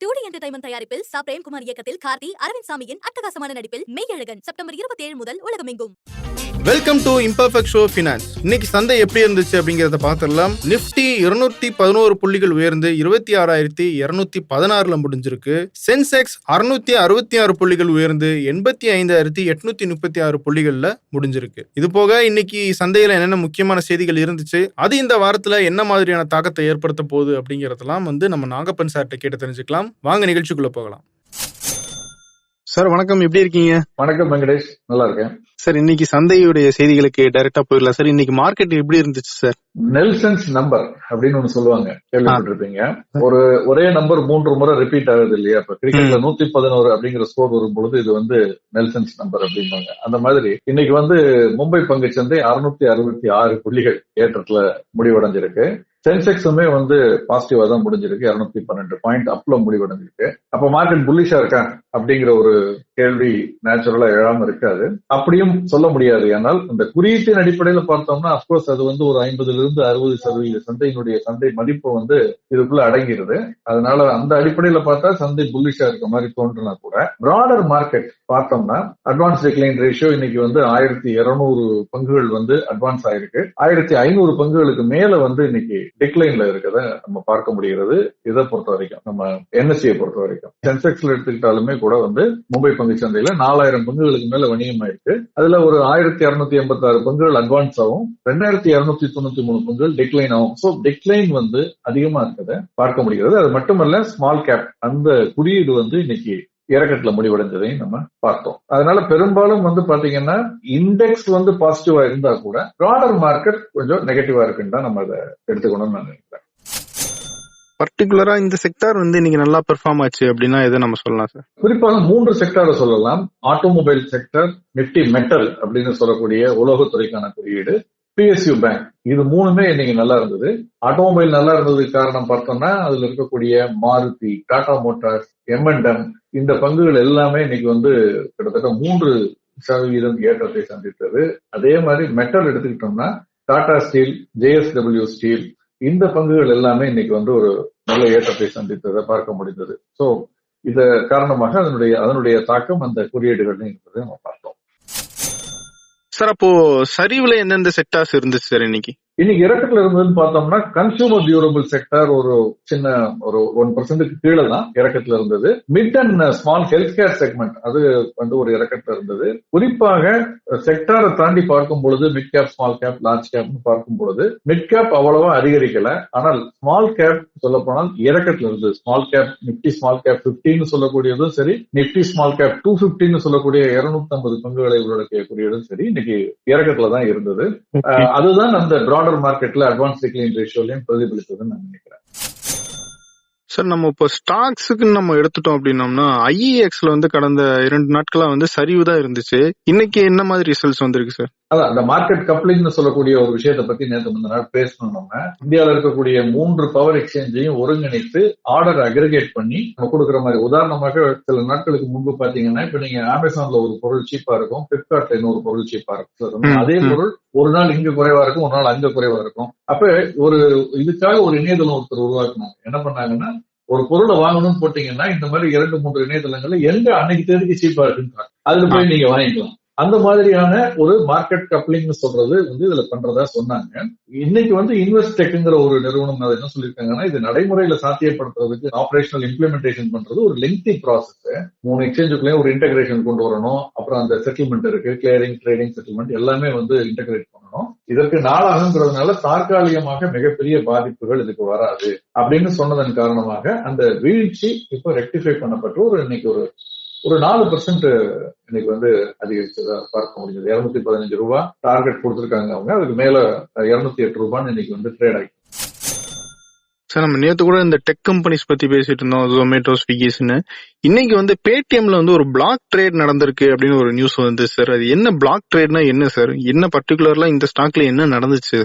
டூடி entertainment தயாரிப்பில் சா பிரேம்குமார் இயக்கத்தில் கார்த்தி அரவிந்த் சாமியின் அட்டகாசமான நடிப்பில் மெய்யழகன் செப்டம்பர் இருபத்தி ஏழு முதல் உலகமெங்கும். Welcome to imperfect show finance இன்னைக்கு சந்தை எப்படி இருந்துச்சு அப்படிங்கறத பார்த்துடலாம். நிஃப்டி இருநூத்தி பதினோரு புள்ளிகள் உயர்ந்து இருபத்தி ஆறாயிரத்தி இருநூத்தி பதினாறுல முடிஞ்சிருக்கு. சென்செக்ஸ் அறுநூத்தி அறுபத்தி ஆறு புள்ளிகள் உயர்ந்து எண்பத்தி ஐந்தாயிரத்தி எட்நூத்தி முப்பத்தி ஆறு புள்ளிகள்ல முடிஞ்சிருக்கு. இது போக இன்னைக்கு சந்தையில என்னென்ன முக்கியமான செய்திகள் இருந்துச்சு அது இந்த வாரத்துல என்ன மாதிரியான தாக்கத்தை ஏற்படுத்த போகுது அப்படிங்கறதெல்லாம் வந்து நம்ம நாகப்பன் சார்ட்ட கேட்டு தெரிஞ்சுக்கலாம். வாங்க நிகழ்ச்சிக்குள்ள போகலாம். சார் வணக்கம். எப்படி இருக்கீங்க? வணக்கம் வெங்கடேஷ். நல்லா இருக்கேன். சார் இன்னைக்கு சந்தையுடைய செய்திகளுக்கு டைரக்டா போயிடலாம். சார் இன்னைக்கு மார்க்கெட் எப்படி இருந்துச்சு சார் நெல்சன்ஸ் நம்பர் அப்படின்னு ஒண்ணு சொல்லுவாங்க. கேள்விப்பட்டிருப்பீங்க. ஒரு ஒரே நம்பர் மூன்று முறை ரிப்பீட் ஆகுது இல்லையா? இப்ப கிரிக்கெட்ல நூத்தி பதினோரு அப்படிங்கிற ஸ்கோர் வரும் பொழுது இது வந்து நெல்சன்ஸ் நம்பர் அப்படிம்பாங்க. அந்த மாதிரி இன்னைக்கு வந்து மும்பை பங்கு சந்தை அறுநூத்தி அறுபத்தி ஆறு புள்ளிகள் ஏற்றத்துல முடிவடைஞ்சிருக்கு. சென்செக்ஸுமே வந்து பாசிட்டிவா தான் முடிஞ்சிருக்கு. இருநூத்தி பன்னெண்டு பாயிண்ட் அப்ல முடிவடைஞ்சிருக்கு. அப்ப மார்க்கெட் புல்லிஷா இருக்கா? அப்படிங்கிற ஒரு கேள்வி நேச்சுரலா எழாம இருக்காது. அப்படியும் சொல்ல முடியாது. ஆனால் இந்த குறியீட்டின் அடிப்படையில பார்த்தோம்னா அப்கோர்ஸ் அது வந்து ஒரு ஐம்பதுல இருந்து அறுபது சதவீத சந்தையினுடைய சந்தை மதிப்பு வந்து இதுக்குள்ள அடங்கிருது. அதனால அந்த அடிப்படையில பார்த்தா சந்தை புல்லிஷா இருக்க மாதிரி தோன்றுனா கூட பிராடர் மார்க்கெட் பார்த்தோம்னா அட்வான்ஸ் டிக்ளைன் ரேஷியோ இன்னைக்கு வந்து ஆயிரத்தி இருநூறு பங்குகள் வந்து அட்வான்ஸ் ஆயிருக்கு. ஆயிரத்தி ஐநூறு பங்குகளுக்கு மேல வந்து இன்னைக்கு டிக்ளைன்ல இருக்கிறத நம்ம பார்க்க முடிகிறது. இதை பொறுத்த வரைக்கும் நம்ம என்எஸ்சியை பொறுத்த வரைக்கும். சென்செக்ஸ்ல எடுத்துக்கிட்டாலுமே கூட வந்து மும்பை பங்கு சந்தையில நாலாயிரம் பங்குகளுக்கு மேல வணிகமாயிருக்கு அதுல ஒரு ஆயிரத்தி இருநூத்தி எண்பத்தி ஆறு பங்குகள் அட்வான்ஸ் ஆகும் ரெண்டாயிரத்தி இருநூத்தி தொண்ணூத்தி மூணு பங்குகள் டிக்ளைன் ஆகும் சோ டிக்ளைன் வந்து அதிகமா இருக்கிறத பார்க்க முடிகிறது. அது மட்டுமல்ல ஸ்மால் கேப் அந்த குறியீடு வந்து இன்னைக்கு இறக்கத்துல முடிவடைஞ்சதையும் நம்ம பார்த்தோம். அதனால பெரும்பாலும் வந்து பாத்தீங்கன்னா இண்டெக்ஸ் வந்து பாசிட்டிவா இருந்தா கூட ப்ராடர் மார்க்கெட் கொஞ்சம் நெகட்டிவா இருக்குன்னு தான் நம்ம அதை எடுத்துக்கணும்னு நான் நினைக்கிறேன். பர்டிகுலரா இந்த செக்டார் வந்து இன்னைக்கு நல்லா பெர்ஃபார்ம் ஆச்சு அப்படின்னா எதை நம்ம சொல்லலாம் சார் குறிப்பாக மூன்று செக்டாரை சொல்லலாம். ஆட்டோமொபைல் செக்டர் நிப்டி மெட்டல் அப்படின்னு சொல்லக்கூடிய உலோகத்துறைக்கான குறியீடு பிஎஸ்யூ பேங்க் இது மூணுமே இன்னைக்கு நல்லா இருந்தது. ஆட்டோமொபைல் நல்லா இருந்ததுக்கு காரணம் பார்த்தோம்னா அதுல இருக்கக்கூடிய மாருதி டாடா மோட்டார்ஸ் எம்என்டம் இந்த பங்குகள் எல்லாமே இன்னைக்கு வந்து கிட்டத்தட்ட மூன்று சதவீதம் ஏற்றத்தை சந்தித்தது. அதே மாதிரி மெட்டல் எடுத்துக்கிட்டோம்னா டாடா ஸ்டீல் ஜேஎஸ்டபிள்யூ ஸ்டீல் இந்த பங்குகள் எல்லாமே இன்னைக்கு வந்து ஒரு நல்ல ஏற்றத்தை சந்தித்ததை பார்க்க முடிந்தது. சோ இத காரணமாக அதனுடைய அதனுடைய தாக்கம் அந்த குறியீடுகள் இருப்பதை நம்ம பார்த்தோம். சார் அப்போ சரிவுல எந்தெந்த செக்டார்ஸ் இருந்துச்சு சார் இன்னைக்கு? இன்னைக்கு இறக்கத்துல இருந்ததுன்னு பார்த்தோம்னா கன்சூமர் டியூரபிள் செக்டர் ஒரு சின்ன ஒரு ஒன் பர்சன்ட்டுக்கு கீழே தான் இறக்கத்துல இருந்தது. Mid and small health care segment அது வந்து ஒரு இறக்கத்துல இருந்தது. குறிப்பாக செக்டாரை தாண்டி பார்க்கும் பொழுது mid cap small cap large கேப்னு பார்க்கும் பொழுது மிட் கேப் அவ்வளவா அதிகரிக்கல. ஆனால் ஸ்மால் கேப் சொல்ல போனால் இறக்கத்துல இருந்தது small cap Nifty small cap பிப்டின்னு சொல்லக்கூடியதும் சரி நிப்டி ஸ்மால் கேப் டூ பிப்டின்னு சொல்லக்கூடிய இருநூத்தி ஐம்பது பங்குகளை உள்ளடக்கியக்கூடியதும் சரி இன்னைக்கு இறக்கத்துல தான் இருந்தது. அதுதான் அந்த பிராடர் மார்க்கெட்ல அட்வான்ஸ் டிக்ளைன் ரேஷியோலையும் பிரதிபலித்ததுன்னு நான் நினைக்கிறேன். சார் நம்ம இப்போ ஸ்டாக்ஸுக்கு நம்ம எடுத்துட்டோம் அப்படின்னோம்னா ஐஇஎக்ஸ்ல வந்து கடந்த இரண்டு நாட்களா வந்து சரிவு தான் இருந்துச்சு. இன்னைக்கு என்ன மாதிரி ரிசல்ட்ஸ் வந்திருக்கு சார்? அதான் அந்த மார்க்கெட் கப்ளிங்னு சொல்லக்கூடிய ஒரு விஷயத்தை பத்தி நேற்று முந்த நாள் பேசணும் நம்ம. இந்தியாவில் இருக்கக்கூடிய மூன்று பவர் எக்ஸ்சேஞ்சையும் ஒருங்கிணைத்து ஆர்டர் அக்ரிகேட் பண்ணி நம்ம கொடுக்குற மாதிரி. உதாரணமாக சில நாட்களுக்கு முன்பு பாத்தீங்கன்னா இப்ப நீங்க அமேசான்ல ஒரு பொருள் சீப்பா இருக்கும் பிளிப்கார்ட்ல இன்னொரு பொருள் சீப்பா இருக்கும். அதே. பொருள் ஒரு நாள் இங்க குறைவா இருக்கும் ஒரு நாள் அங்க குறைவா இருக்கும். அப்ப ஒரு இதுக்காக ஒரு இணையதளம் ஒருத்தர் உருவாக்குனாங்க என்ன பண்ணாங்கன்னா ஒரு பொருளை வாங்கணும்னு போட்டீங்கன்னா இந்த மாதிரி இரண்டு மூன்று இணையதளங்கள்ல எங்க அன்னைக்கு தேதிக்கு சீப்பா இருக்குன்னு அதுல போய் நீங்க வாங்கிக்கலாம். அந்த மாதிரியான ஒரு மார்க்கெட் கப்ளிங் சொல்றது வந்து இதுல பண்றதா சொன்னாங்க. இன்னைக்கு வந்து இன்வெஸ்ட் டெக்ங்கிற ஒரு நிறுவனம் அதை என்ன சொல்லியிருக்காங்கன்னா இது நடைமுறையில சாத்தியப்படுத்துறதுக்கு ஆபரேஷனல் இம்ப்ளிமெண்டேஷன் பண்றது ஒரு லெங்தி ப்ராசஸ் மூணு எக்ஸ்சேஞ்சுக்குள்ளேயும் ஒரு இன்டகிரேஷன் கொண்டு வரணும். அப்புறம் அந்த செட்டில்மெண்ட் இருக்கு. கிளியரிங் ட்ரேடிங் செட்டில்மெண்ட் எல்லாமே வந்து இன்டகிரேட் பண்ணணும். இதற்கு நாளாகங்கிறதுனால தற்காலிகமாக மிகப்பெரிய பாதிப்புகள் இதுக்கு வராது அப்படின்னு சொன்னதன் காரணமாக அந்த வீழ்ச்சி இப்போ ரெக்டிஃபை பண்ணப்பட்டு ஒரு இன்னைக்கு ஒரு ஒரு நாலு பர்சன்ட் இன்னைக்கு வந்து அதிகரிச்சதா பார்க்க முடிஞ்சது. இருநூத்தி பதினஞ்சு ரூபாய் டார்கெட் கொடுத்திருக்காங்க அவங்க. அதுக்கு மேல இருநூத்தி எட்டு ரூபான்னு இன்னைக்கு வந்து ட்ரேட் ஆகி சார் நம்ம நேத்து கூட இந்த டெக் கம்பெனிஸ் பத்தி பேசிட்டு இருந்தோம் ஜொமேட்டோ ஸ்விக்கிஸ்னு இன்னைக்கு வந்து பேடிஎம்ல வந்து ஒரு பிளாக் ட்ரேட் நடந்திருக்கு அப்படின்னு ஒரு நியூஸ் வந்து சார். அது என்ன பிளாக் ட்ரேட்னா என்ன சார்? என்ன பர்டிகுலர்லாம் இந்த ஸ்டாக்ல என்ன நடந்துச்சு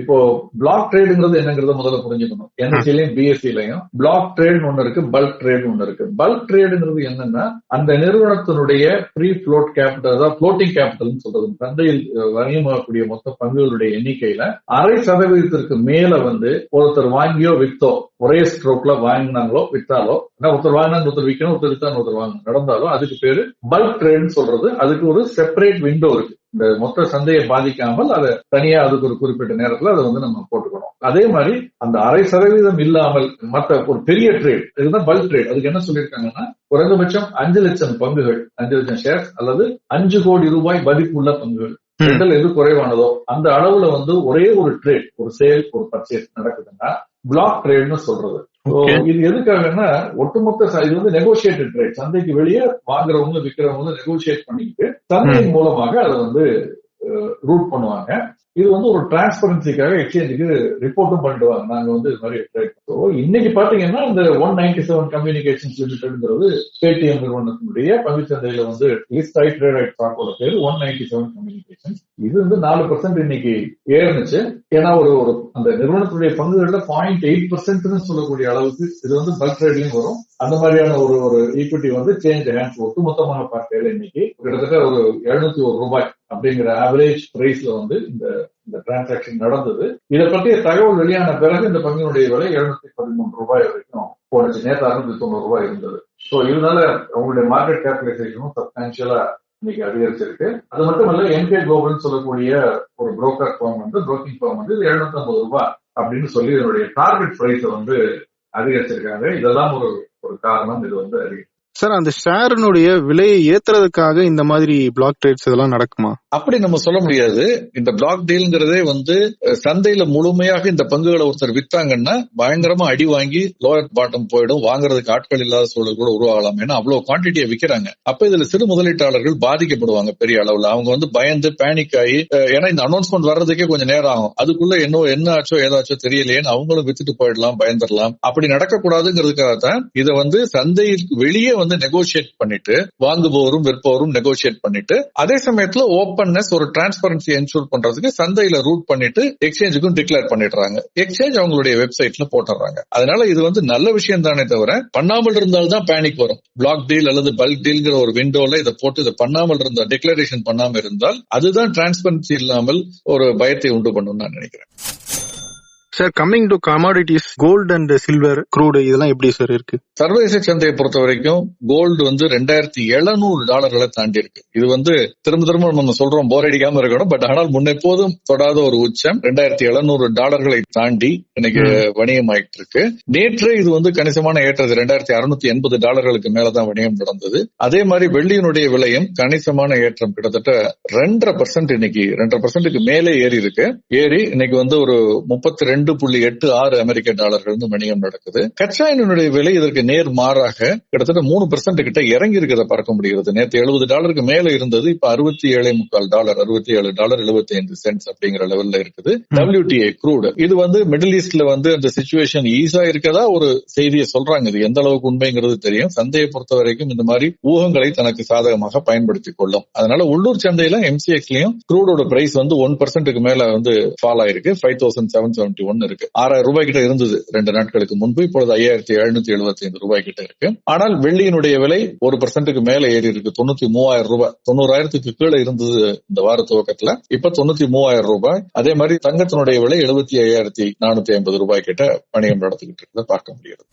இப்போ பிளாக் ட்ரேடுங்கிறது என்னங்கிறத முதல்ல புரிஞ்சுக்கணும். என்எஸ்சிலையும் பிஎஸ்சிலையும் பிளாக் ட்ரேட் ஒன்னு இருக்கு பல்க் ட்ரேட் ஒன்னு இருக்கு. பல்க் ட்ரேடுங்கிறது என்னன்னா அந்த நிறுவனத்தினுடைய ப்ரீ ஃப்ளோட் கேபிட்டல் அதாவது ஃப்ளோட்டிங் கேபிட்டல் சொல்றது சந்தையில் வணிகமாகக்கூடிய மொத்த பங்குகளுடைய எண்ணிக்கையில அரை சதவீதத்திற்கு மேல வந்து ஒருத்தர் வாங்கியோ வித்தோ ஒரே ஸ்ட்ரோக்ல வாங்கினாங்களோ வித்தாலோ ஏன்னா ஒருத்தர் வாங்கினா ஒருத்தர் விற்கணும் ஒருத்தர் வித்தா ஒருத்தர் வாங்கணும். நடந்தாலும் அதுக்கு பேரு பல்க் ட்ரேட்னு சொல்றது. அதுக்கு ஒரு செப்பரேட் விண்டோ இருக்கு. இந்த மொத்த சந்தையை பாதிக்காமல் அதை தனியா அதுக்கு ஒரு குறிப்பிட்ட நேரத்துல அதை வந்து நம்ம போட்டுக்கணும். அதே மாதிரி அந்த அரை சதவீதம் இல்லாமல் மற்ற ஒரு பெரிய ட்ரேட் இதுதான் பல்க் ட்ரேட் அதுக்கு என்ன சொல்லியிருக்காங்கன்னா குறைந்தபட்சம் அஞ்சு லட்சம் பங்குகள் அஞ்சு லட்சம் ஷேர்ஸ் அல்லது அஞ்சு கோடி ரூபாய் மதிப்புள்ள பங்குகள். ரெண்டுல எது குறைவானதோ அந்த அளவுல வந்து ஒரே ஒரு ட்ரேட் ஒரு சேல் ஒரு பர்ச்சேஸ் நடக்குதுன்னா பிளாக் ட்ரேட்னு சொல்றது. இது எதுக்காகன்னா ஒட்டுமொத்த இது வந்து நெகோசியேட்டட் ட்ரேட் சந்தைக்கு வெளியே வாங்குறவங்க விற்கிறவங்க நெகோசியேட் பண்ணிக்கிட்டு சந்தையின் மூலமாக அதை வந்து ரூட் பண்ணுவாங்க. இது வந்து ஒரு டிரான்ஸ்பரன்சிக்காக எக்ஸ்சேஞ்சுக்கு ரிப்போர்ட்டும் பண்ணிடுவாங்க நாங்க வந்து இது மாதிரி ட்ரேட் ஸோ இன்னைக்கு பாத்தீங்கன்னா இந்த ஒன் நைன்டி செவன் கம்யூனிகேஷன்ஸ் லிமிடெட்ங்கிறது பேடிஎம் நிறுவனத்தினுடைய பங்குச்சந்தையில வந்து லிஸ்ட் ஆகி ட்ரேட் ஆகி ஸ்டாக்கோட பேர் ஒன் நைன்டி செவன் கம்யூனிகேஷன் இது வந்து நாலு பர்சன்ட் இன்னைக்கு ஏறுனுச்சு. ஏன்னா ஒரு ஒரு அந்த நிறுவனத்துடைய பங்குகள்ல பாயிண்ட் எயிட் பர்சன்ட்னு சொல்லக்கூடிய அளவுக்கு இது வந்து பல்க் ட்ரேட்லயும் வரும். அந்த மாதிரியான ஒரு ஒரு ஈக்விட்டி வந்து சேஞ்ச் ஹேண்ட்ஸ் ஒட்டுமொத்தமாக பார்க்கையில இன்னைக்கு கிட்டத்தட்ட ஒரு எழுநூத்தி ஒரு ரூபாய் அப்படிங்கிற ஆவரேஜ் பிரைஸ்ல வந்து இந்த இந்த டிரான்சாக்சன் நடந்தது. இதை பற்றிய தகவல் வெளியான பிறகு இந்த பங்கினுடைய விலை எழுநூத்தி பதிமூன்று ரூபாய் வரைக்கும் போனச்சு நேற்று அறுநூத்தி தொண்ணூறு ரூபாய் இருந்தது. ஸோ இதனால அவங்களுடைய மார்க்கெட் கேபிடலைசேஷனும் சப்ஸ்டான்சியலா இன்னைக்கு அதிகரிச்சிருக்கு. அது மட்டும் இல்ல என்கே குளோபல்னு சொல்லக்கூடிய ஒரு புரோக்கர் ஃபார்ம் வந்து புரோக்கிங் ஃபார்ம் வந்து எழுநூத்தி ஐம்பது ரூபாய் அப்படின்னு சொல்லி இதனுடைய டார்கெட் பிரைஸை வந்து அதிகரிச்சிருக்காங்க. இதெல்லாம் ஒரு ஒரு காரணம். இது வந்து அதிகரிக்கும் சார் அந்த ஷேரினுடைய விலையை ஏத்துறதுக்காக இந்த மாதிரி பிளாக் ட்ரேட்ஸ் இதெல்லாம் நடக்குமா? அப்படி நம்ம சொல்ல முடியாது. இந்த பிளாக் டீல்ங்கிறதே வந்து சந்தையில முழுமையாக இந்த பங்குகளை ஒருத்தர் வித்தாங்கன்னா பயங்கரமா அடி வாங்கி லோயர் பாட்டம் போயிடும். வாங்குறதுக்கு ஆட்கள் இல்லாத சூழல் கூட உருவாகலாம். ஏன்னா அவ்வளவு குவான்டிட்டியை விற்கிறாங்க அப்ப இதுல சிறு முதலீட்டாளர்கள் பாதிக்கப்படுவாங்க பெரிய அளவுல. அவங்க வந்து பயந்து பேனிக் ஆகி ஏன்னா இந்த அனௌன்ஸ்மெண்ட் வர்றதுக்கே கொஞ்சம் நேரம் ஆகும். அதுக்குள்ள என்ன என்ன ஆச்சோ ஏதாச்சோ தெரியலையேன்னு அவங்களும் வித்துட்டு போயிடலாம் பயந்துடலாம். அப்படி நடக்கக்கூடாதுங்கிறதுக்காக தான் இதை வந்து சந்தைக்கு வெளியே வந்து நெகோசியேட் பண்ணிட்டு வாங்குபவரும் விற்பவரும் நெகோசியேட் பண்ணிட்டு அதே சமயத்துல ஓப்பன்னஸ் ஒரு டிரான்ஸ்பரன்சி என்ஷூர் பண்றதுக்கு சந்தையில ரூட் பண்ணிட்டு எக்ஸ்சேஞ்சுக்கும் டிக்ளேர் பண்ணிடுறாங்க. எக்ஸ்சேஞ்ச் அவங்களுடைய வெப்சைட்ல போட்டுறாங்க அதனால இது வந்து நல்ல விஷயம் தானே தவிர பண்ணாமல் இருந்தால்தான் பேனிக் வரும். பிளாக் டீல் அல்லது பல்க் டீல்ங்கிற ஒரு விண்டோல இதை போட்டு இதை பண்ணாமல் இருந்தால் டிக்ளரேஷன் பண்ணாம இருந்தால் அதுதான் டிரான்ஸ்பரன்சி இல்லாமல் ஒரு பயத்தை உண்டு பண்ணும் நான் நினைக்கிறேன். Sir coming to commodities gold and silver crude இதெல்லாம் எப்படி சார் இருக்கு? சர்வதேச சந்தையை பொறுத்த வரைக்கும் கோல்டு வந்து ரெண்டாயிரத்தி எழுநூறு டாலர்களை தாண்டி இருக்கு. இது வந்து திரும்ப திரும்ப நம்ம சொல்றோம் போர் அடிக்காம இருக்கணும் பட் ஆனால் முன்னெப்போதும் தொடாத ஒரு உச்சம் ரெண்டாயிரத்தி எழுநூறு டாலர்களை தாண்டி இன்னைக்கு வணிகம் ஆயிட்டு இருக்கு. நேற்றே இது வந்து கணிசமான ஏற்றது ரெண்டாயிரத்தி அறுநூத்தி எண்பது டாலர்களுக்கு மேலதான் வணிகம் நடந்தது. அதே மாதிரி வெள்ளியினுடைய விலையும் கணிசமான ஏற்றம் கிட்டத்தட்ட ரெண்டரை பர்சன்ட் இன்னைக்கு ரெண்டரை பர்சன்ட்டுக்கு மேலே ஏறி இருக்கு. ஏறி இன்னைக்கு வந்து ஒரு முப்பத்தி ரெண்டு புள்ளி எட்டு ஆறு அமெரிக்க டாலர்கள் வணிகம் நடக்குது. கச்சா எண்ணெயினுடைய விலை இதற்கு நேர் மாறாக கிட்டத்தட்ட மூணு பெர்சென்ட் கிட்ட இறங்கி இருக்கிறத பார்க்க முடிகிறது. நேற்று எழுபது டாலருக்கு மேல இருந்தது இப்ப அறுபத்தி ஏழு முக்கால் டாலர் அறுபத்தி ஏழு டாலர் எழுபத்தி ஐந்து சென்ட்ஸ் அப்படிங்கிற லெவல்ல இருக்குது. WTA க்ரூடு இது வந்து மிடில் ஈஸ்ட்ல வந்து அந்த சுச்சுவேஷன் ஈஸா இருக்கதா ஒரு செய்தியை சொல்றாங்க. இது எந்த அளவுக்கு உண்மைங்கிறது தெரியும். சந்தையை பொறுத்த வரைக்கும் இந்த மாதிரி ஊகங்களை தனக்கு சாதகமாக பயன்படுத்திக் கொள்ளும். அதனால உள்ளூர் சந்தையில எம்சிஎக்ஸ்லயும் க்ரூடோட பிரைஸ் வந்து ஒன் பர்சன்ட்டுக்கு மேல வந்து ஃபால் ஆயிருக்கு. Five thousand seven seventy one இருக்கு. ஆறாயிரம் ரூபாய் கிட்ட இருந்தது ரெண்டு நாட்களுக்கு முன்பு. இப்பொழுது ஐயாயிரத்தி எழுநூத்தி எழுபத்தி ஐந்து ரூபாய் கிட்ட இருக்கு. ஆனால் வெள்ளியினுடைய விலை ஒரு பர்சன்ட்டுக்கு மேல ஏறி இருக்கு. தொண்ணூத்தி மூவாயிரம் ரூபாய் தொண்ணூறாயிரத்துக்கு கீழே இருந்தது இந்த வார துவக்கத்துல. இப்ப தொண்ணூத்தி மூவாயிரம் ரூபாய். அதே மாதிரி தங்கத்தினுடைய விலை எழுபத்தி ஐயாயிரத்தி நானூத்தி ஐம்பது ரூபாய் கிட்ட வணிகம் நடத்திக்கிட்டு இருக்கிறத பார்க்க முடிகிறது.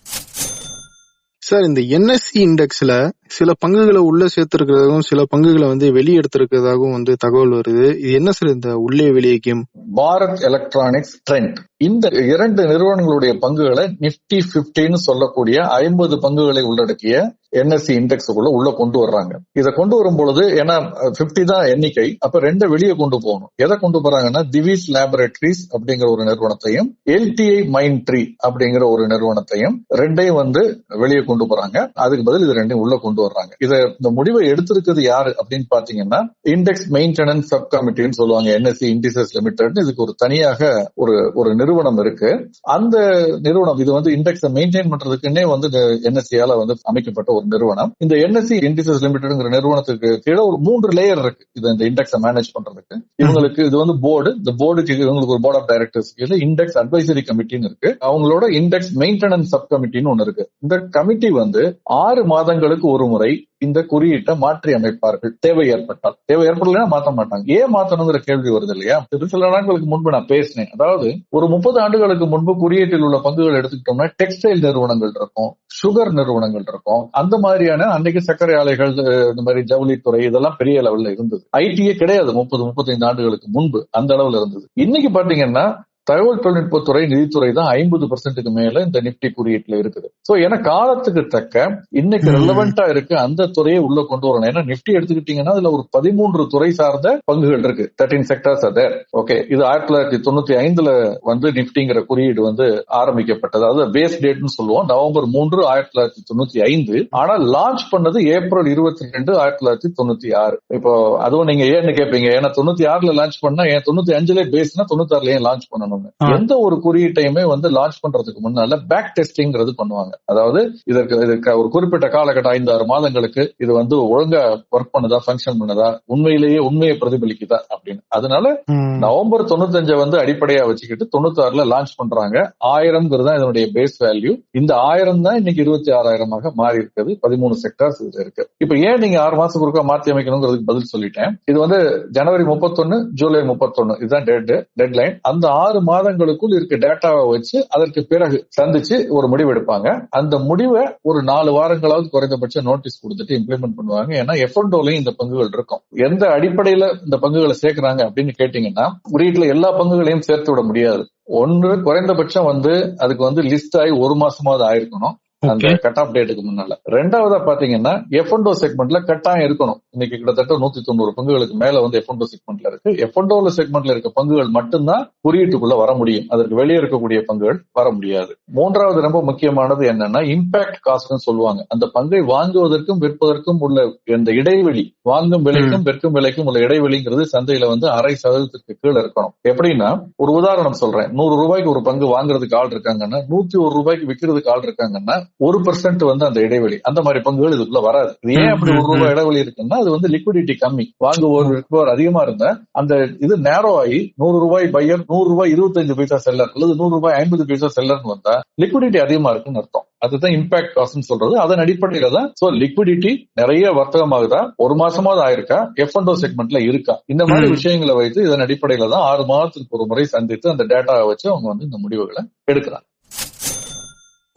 சார் இந்த என்எஸ்சி இண்டெக்ஸ்ல சில பங்குகளை உள்ள சேர்த்திருக்கிறதாகவும் சில பங்குகளை வந்து வெளியே எடுத்திருக்கிறதாகவும் வந்து தகவல் வருது. இது என்ன சார் இந்த உள்ளே வெளியே கேம் பாரத் எலக்ட்ரானிக்ஸ் ட்ரெண்ட் இந்த இரண்டு நிறுவனங்களுடைய பங்குகளை நிப்டி பிப்டின்னு சொல்லக்கூடிய ஐம்பது பங்குகளை உள்ளடக்கிய என்எஸ்சி இண்டெக்ஸுக்குள்ள உள்ள கொண்டு வர்றாங்க. இதை கொண்டு வரும் பொழுது ஏன்னா பிப்டி தான் எண்ணிக்கை அப்ப ரெண்டை வெளியே கொண்டு போகணும். எதை கொண்டு போறாங்கன்னா திவிஸ் லேபரேட்டரிஸ் அப்படிங்கிற ஒரு நிறுவனத்தையும் எல்டிஐ மைண்ட் ட்ரீ அப்படிங்கிற ஒரு நிறுவனத்தையும் ரெண்டையும் வந்து வெளியே கொண்டு போறாங்க. அதுக்கு பதில் இது ரெண்டையும் உள்ள கொண்டு வர்றாங்க. இதை இந்த முடிவை எடுத்திருக்கிறது யாரு அப்படின்னு பாத்தீங்கன்னா இண்டெக்ஸ் மெயின்டெனன்ஸ் சப் கமிட்டின்னு சொல்லுவாங்க என்எஸ்சி இண்டிசஸ் லிமிடெட் இதுக்கு ஒரு தனியாக ஒரு ஒரு நிறுவனம் இருக்கு. அந்த நிறுவனம் இது வந்து இண்டெக்ஸ் மெயின்டைன் பண்றதுக்குன்னே வந்து என்எஸ்சியால வந்து அமைக்கப்பட்ட ஒரு நிறுவனம். இந்த என்எஸ்சி இண்டிசஸ் லிமிடெட்ங்கிற நிறுவனத்துக்கு கீழே ஒரு மூன்று லேயர் இருக்கு. இது இந்த இண்டெக்ஸ் மேனேஜ் பண்றதுக்கு. இவங்களுக்கு இது வந்து போர்டு இந்த போர்டுக்கு இவங்களுக்கு ஒரு போர்ட் ஆஃப் டைரக்டர்ஸ் கீழே இண்டெக்ஸ் அட்வைசரி கமிட்டின்னு இருக்கு. அவங்களோட இண்டெக்ஸ் மெயின்டெனன்ஸ் சப் கமிட்டின்னு ஒன்னு இருக்கு. இந்த கமிட்டி வந்து ஆறு மாதங்களுக்கு ஒரு முறை இந்த குறியீட்டை மாற்றி அமைப்பார்கள் தேவை ஏற்பட்டால். தேவை ஏற்படலைன்னா மாத்த மாட்டாங்க. ஏன் மாத்தணுங்கிற கேள்வி வருது இல்லையா? சில நாட்களுக்கு முன்பு நான் பேசினேன். அதாவது ஒரு முப்பது ஆண்டுகளுக்கு முன்பு குறியீட்டில் உள்ள பங்குகள் எடுத்துக்கிட்டோம்னா டெக்ஸ்டைல் நிறுவனங்கள் இருக்கும் சுகர் நிறுவனங்கள் இருக்கும். அந்த மாதிரியான அன்னைக்கு சர்க்கரை ஆலைகள் இந்த மாதிரி ஜவுளித்துறை இதெல்லாம் பெரிய லெவல்ல இருந்தது. ஐடியே கிடையாது முப்பது முப்பத்தைந்து ஆண்டுகளுக்கு முன்பு. அந்த அளவுல இருந்தது. இன்னைக்கு பாத்தீங்கன்னா தகவல் தொழில்நுட்பத்துறை நிதித்துறை தான் ஐம்பது பர்சன்ட்டுக்கு மேல இந்த நிப்டி குறியீட்டுல இருக்குது. சோ ஏன்னா காலத்துக்கு தக்க இன்னைக்கு. ரெலவெண்டா இருக்கு. அந்த துறையை உள்ள கொண்டு வரணும். ஏன்னா நிப்டி எடுத்துக்கிட்டீங்கன்னா அதுல ஒரு பதிமூன்று துறை சார்ந்த பங்குகள் இருக்கு. தேர்ட்டின் செக்டர்ஸ் அதர் ஓகே இது ஆயிரத்தி தொள்ளாயிரத்தி தொண்ணூத்தி ஐந்துல வந்து நிப்டிங்கிற குறியீடு வந்து ஆரம்பிக்கப்பட்டது. அதாவது பேஸ் டேட்னு சொல்லுவோம். நவம்பர் மூன்று ஆயிரத்தி தொள்ளாயிரத்தி தொண்ணூத்தி ஐந்து. ஆனா லான்ச் பண்ணது ஏப்ரல் இருபத்தி ரெண்டு ஆயிரத்தி தொள்ளாயிரத்தி தொண்ணூத்தி ஆறு. இப்போ அதுவும் நீங்க ஏன்னு கேட்பீங்க ஏன்னா தொண்ணூத்தி ஆறுல லான்ச் பண்ணா ஏன் தொண்ணூத்தி அஞ்சுல பேஸ்னா தொண்ணூத்தி ஆறுல ஏன் லான்ச் பண்ணணும். ஆ. எந்த ஒரு குறியீட்டையுமே வந்து லான்ச் பண்றதுக்கு முன்னால பேக் டெஸ்டிங்கிறது பண்ணுவாங்க. அதாவது இதற்கு இதுக்கு ஒரு குறிப்பிட்ட காலகட்டம் ஐந்து ஆறு மாதங்களுக்கு இது வந்து ஒழுங்கா ஒர்க் பண்ணுதா ஃபங்க்ஷன் பண்ணுதா உண்மையிலேயே உண்மையை பிரதிபலிக்குதா அப்படின்னு. அதனால. நவம்பர் தொண்ணூத்தஞ்ச வந்து அடிப்படையா வச்சுக்கிட்டு தொண்ணூத்தி ஆறுல லான்ச் பண்றாங்க. ஆயிரம்ங்கிறது தான் இதனுடைய பேஸ் வேல்யூ இந்த ஆயிரம் தான் இன்னைக்கு இருபத்தி ஆறாயிரமாக மாறி இருக்குது. பதிமூணு செக்டார்ஸ் இதுல இருக்கு. இப்ப ஏன் நீங்க ஆறு மாசத்துக்கு ஒருக்கா மாத்தி அமைக்கணுங்கிறதுக்கு பதில் சொல்லிட்டேன். இது வந்து ஜனவரி முப்பத்தொன்னு ஜூலை முப்பத்தொன்னு. இதுதான் டெட் டெட்லைன் அந்த ஆறு மாதங்களுக்குள் இருக்க டேட்டாவை வச்சு அதற்கு பிறகு சந்திச்சு ஒரு முடிவு எடுப்பாங்க. அந்த முடிவை ஒரு நாலு வாரங்களாவது குறைந்தபட்சம் நோட்டீஸ் கொடுத்துட்டு இம்ப்ளிமெண்ட் பண்ணுவாங்க. ஏன்னா எஃப்என்டோலையும் இந்த பங்குகள் இருக்கும். எந்த அடிப்படையில இந்த பங்குகளை சேர்க்கிறாங்க அப்படின்னு கேட்டீங்கன்னா குறியீட்டுல எல்லா பங்குகளையும் சேர்த்து விட முடியாது. ஒன்று குறைந்தபட்சம் வந்து அதுக்கு வந்து லிஸ்ட் ஆகி ஒரு மாசமாவது ஆயிருக்கணும். அந்த. கட் ஆஃப் டேட்டுக்கு முன்னால. ரெண்டாவதா பாத்தீங்கன்னா எஃப்என்டோ செக்மெண்ட்ல கட்டாயம் இருக்கணும். இன்னைக்கு கிட்டத்தட்ட நூத்தி தொண்ணூறு பங்குகளுக்கு மேல வந்து எஃப்என்டோ செக்மெண்ட்ல இருக்கு. எஃப்என்டோல செக்மெண்ட்ல இருக்க பங்குகள் மட்டும்தான் குறியீட்டுக்குள்ள வர முடியும். அதற்கு வெளியே இருக்கக்கூடிய பங்குகள் வர முடியாது. மூன்றாவது ரொம்ப முக்கியமானது என்னன்னா இம்பாக்ட் காஸ்ட்னு சொல்லுவாங்க. அந்த பங்கை வாங்குவதற்கும் விற்பதற்கும் உள்ள இந்த இடைவெளி வாங்கும் விலைக்கும் விற்கும் விலைக்கும் உள்ள இடைவெளிங்கிறது சந்தையில வந்து அரை சதவீதத்திற்கு கீழே இருக்கணும். எப்படின்னா ஒரு உதாரணம் சொல்றேன். நூறு ரூபாய்க்கு ஒரு பங்கு வாங்குறதுக்கு ஆள் இருக்காங்கன்னா நூத்தி ஒரு ரூபாய்க்கு விற்கிறதுக்கு ஆள் இருக்காங்கன்னா ஒரு பெர்சென்ட் வந்து அந்த இடைவெளி. அந்த மாதிரி பங்குகள் இதுக்குள்ள வராது. இது ஏன் அப்படி ஒரு ரூபாய் இடைவெளி இருக்குன்னா அது வந்து லிக்விடிட்டி கம்மி. வாங்குவோர் அதிகமா இருந்தா அந்த இது நேரோ ஆகி நூறு ரூபாய் பையர் நூறு ரூபாய் இருபத்தஞ்சு பைசா செல்லர் அல்லது நூறு ரூபாய் ஐம்பது பைசா செல்லர்னு வந்தா லிக்விடிட்டி அதிகமா இருக்குன்னு அர்த்தம். அதுதான் இம்பாக்ட் காஸ்ட்னு சொல்றது. அதன் அடிப்படையில தான் சோ லிக்விடிட்டி நிறைய வர்த்தகமாகுதா? ஒரு மாசமாவது ஆயிருக்கா? எஃப் அண்ட் செக்மெண்ட்ல இருக்கா? இந்த மாதிரி. விஷயங்களை வைத்து இதன் அடிப்படையில தான் ஆறு மாதத்துக்கு ஒரு முறை சந்தித்து அந்த டேட்டாவை வச்சு அவங்க வந்து இந்த முடிவுகளை எடுக்கிறாங்க.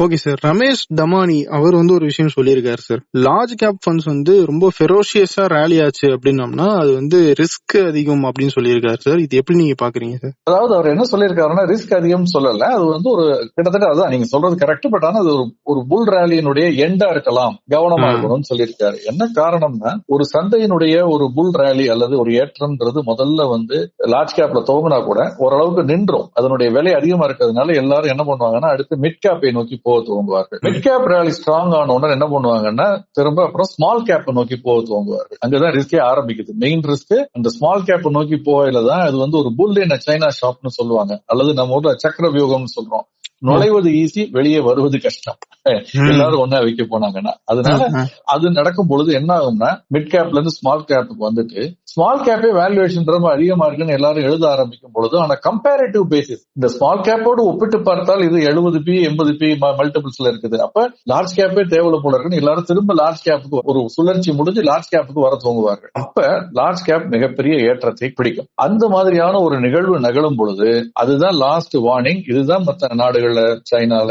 ஓகே சார் ரமேஷ் தமானி அவர் வந்து ஒரு விஷயம் சொல்லியிருக்காரு சார் லார்ஜ் கேப் ஃபண்ட்ஸ் வந்து ரொம்ப ஃபெரோஷியஸா ரேலி ஆச்சு அப்படின்னம்னா அது வந்து ரிஸ்க் அதிகம் அப்படின்னு சொல்லியிருக்காரு சார் இது எப்படி நீங்க பாக்குறீங்க சார் அதாவது அவர் என்ன சொல்லியிருக்காருன்னா ரிஸ்க் அதிகம் சொல்லல. அது வந்து ஒரு கிட்டத்தட்ட அதான் நீங்க சொல்றது கரெக்ட் பட் ஆனா அது ஒரு ஒரு புல் ரேலியினுடைய எண்டா இருக்கலாம். கவனமா. இருக்கணும்னு சொல்லியிருக்காரு. என்ன காரணம்னா ஒரு சந்தையினுடைய ஒரு புல் ரேலி அல்லது ஒரு ஏற்றம்ன்றது முதல்ல வந்து லார்ஜ் கேப்ல துவங்கினா கூட ஓரளவுக்கு நின்றும். அதனுடைய விலை அதிகமா இருக்கிறதுனால எல்லாரும் என்ன பண்ணுவாங்கன்னா அடுத்து மிட் கேப்பை நோக்கி போக துவங்குவார்கள். மிட் கேப் ரேலி ஸ்ட்ராங் ஆன உடனே என்ன பண்ணுவாங்கன்னா திரும்ப அப்புறம் ஸ்மால் கேப் நோக்கி போக துவங்குவார்கள். அங்கதான் ரிஸ்கே ஆரம்பிக்குது. மெயின் ரிஸ்க் அந்த ஸ்மால் கேப் நோக்கி போகையில தான் அது வந்து ஒரு புல் இன் சைனா ஷாப்னு சொல்லுவாங்க. அல்லது நம்ம ஊர்ல சக்கர வியூகம்னு சொல்றோம். நுழைவது ஈஸி வெளியே வருவது கஷ்டம். எல்லாரும் ஒன்னா வைக்க போனாங்கன்னா. அதனால அது நடக்கும் பொழுது என்ன ஆகும்னா மிட் கேப்ல இருந்து ஸ்மால் கேப்புக்கு வந்துட்டு ஸ்மால் கேப்பே வேல்யூவேஷன் ரொம்ப அதிகமா இருக்குன்னு எல்லாரும் எழுத ஆரம்பிக்கும் பொழுது ஆனா கம்பேரிட்டிவ் பேசிஸ் இந்த ஸ்மால் கேப்போடு ஒப்பிட்டு பார்த்தால் இது எழுபது பி எண்பது பி மல்டிபிள்ஸ்ல இருக்குது. அப்ப லார்ஜ் கேப்பே தேவையில்ல போல இருக்குன்னு எல்லாரும் திரும்ப லார்ஜ் கேப்புக்கு ஒரு சுழற்சி முடிஞ்சு லார்ஜ் கேப்புக்கு வர துவங்குவார்கள். அப்ப லார்ஜ் கேப் மிகப்பெரிய ஏற்றத்தை பிடிக்கும். அந்த மாதிரியான ஒரு நிகழ்வு நிகழும் பொழுது அதுதான் லாஸ்ட் வார்னிங் இதுதான் மற்ற நாடுகள்ல சைனால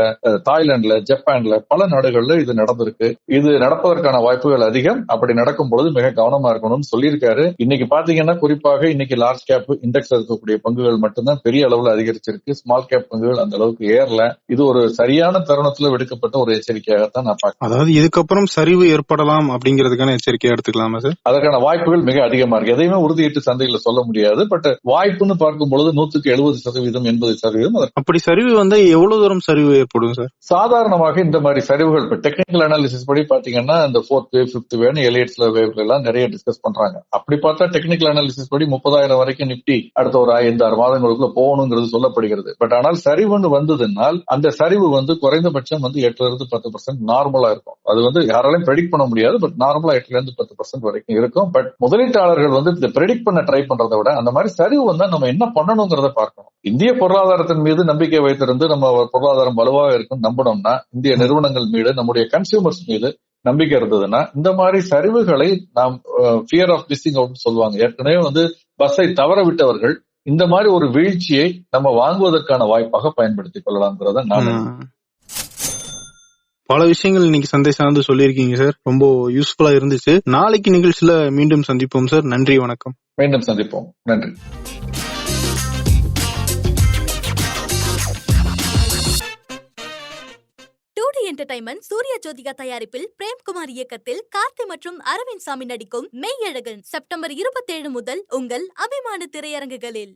தாய்லாந்துல ஜப்பான்ல பல நாடுகள்ல இது நடந்திருக்கு. இது நடப்பதற்கான வாய்ப்புகள் அதிகம். அப்படி நடக்கும் பொழுது மிக கவனமா இருக்கணும்னு சொல்லியிருக்காரு. இன்னைக்கு பாத்தீங்கன்னா குறிப்பாக இன்னைக்கு லார்ஜ் கேப் இண்டெக்ஸ் இருக்கக்கூடிய பங்குகள் மட்டும்தான் பெரிய அளவுல அதிகரிச்சிருக்கு. ஸ்மால் கேப் பங்குகள் அந்த அளவுக்கு ஏறல. இது ஒரு சரியான தருணத்துல விடுக்கப்பட்ட ஒரு எச்சரிக்கையாகத்தான் நான் பார்க்கிறேன். அதாவது இதுக்கப்புறம் சரிவு ஏற்படலாம் அப்படிங்கிறதுக்கான எச்சரிக்கையா எடுத்துக்கலாமா சார்? அதற்கான வாய்ப்புகள் மிக அதிகமா இருக்கு. எதையுமே உறுதியிட்டு சந்தையில சொல்ல முடியாது. பட் வாய்ப்புன்னு பார்க்கும் பொழுது நூத்துக்கு எழுபது சதவீதம் எண்பது சதவீதம் அப்படி சரிவு வந்தா எவ்வளவு தூரம் சரிவு ஏற்படும் சார் சாதாரணமாக இந்த மாதிரி சரிவுகள் இப்போ டெக்னிக்கல் அனாலிசிஸ் படி பாத்தீங்கன்னா இந்த ஃபோர்த் வேவ் ஃபிஃப்த் வேவ் எலியட்ஸ்ல வேவ்ல எல்லாம் நிறைய டிஸ்கஸ் பண்றாங்க. அப்படி பார்த்தா டெக்னிக்கல் அனாலிசிஸ் படி முப்பதாயிரம் வரைக்கும் நிப்டி அடுத்த ஒரு ஐந்து ஆறு மாதங்களுக்குள்ள போகணுங்கிறது சொல்லப்படுகிறது. பட் ஆனால் சரிவுன்னு வந்ததுனால் அந்த சரிவு வந்து குறைந்தபட்சம் வந்து எட்டுல இருந்து பத்து பர்சன்ட் நார்மலா இருக்கும். அது வந்து யாராலையும் ப்ரெடிக்ட் பண்ண முடியாது பட் நார்மலா எட்டுல இருந்து பத்து பர்சன்ட் வரைக்கும் இருக்கும். பட் முதலீட்டாளர்கள் வந்து இந்த ப்ரெடிக்ட் பண்ண ட்ரை பண்றதை விட அந்த மாதிரி சரிவு வந்தா நம்ம என்ன பண்ணணுங்கிறத பார்க்கணும். இந்திய பொருளாதாரத்தின் மீது நம்பிக்கை வைத்திருந்து நம்ம பொருளாதாரம் வலுவாக இருக்கும் நம்பணும்னா இந்திய நிறுவனங்கள் மீது நம்முடைய கன்சியூமர்ஸ் மீது நம்பிக்கை இருந்ததுன்னா இந்த மாதிரி சரிவுகளை நாம் ஃபியர் ஆஃப் மிஸ்ஸிங் அவுட் சொல்லுவாங்க. ஏற்கனவே வந்து பஸ்ஸை தவற விட்டவர்கள் இந்த மாதிரி ஒரு வீழ்ச்சியை நம்ம வாங்குவதற்கான வாய்ப்பாக பயன்படுத்திக் கொள்ளலாம்ங்கிறத நான். பல விஷயங்கள் இன்னைக்கு சந்தை சார்ந்து சொல்லியிருக்கீங்க சார். ரொம்ப யூஸ்ஃபுல்லா இருந்துச்சு. நாளைக்கு நிகழ்ச்சியில மீண்டும் சந்திப்போம் சார். நன்றி வணக்கம். மீண்டும் சந்திப்போம். நன்றி. டூ என்டர்டைன்மெண்ட் சூர்யா ஜோதிகா தயாரிப்பில் பிரேம்குமார் இயக்கத்தில் கார்த்தி மற்றும் அரவிந்த் சாமி நடிக்கும் மெய்யழகன் செப்டம்பர் இருபத்தேழு முதல் உங்கள் அபிமான திரையரங்குகளில்.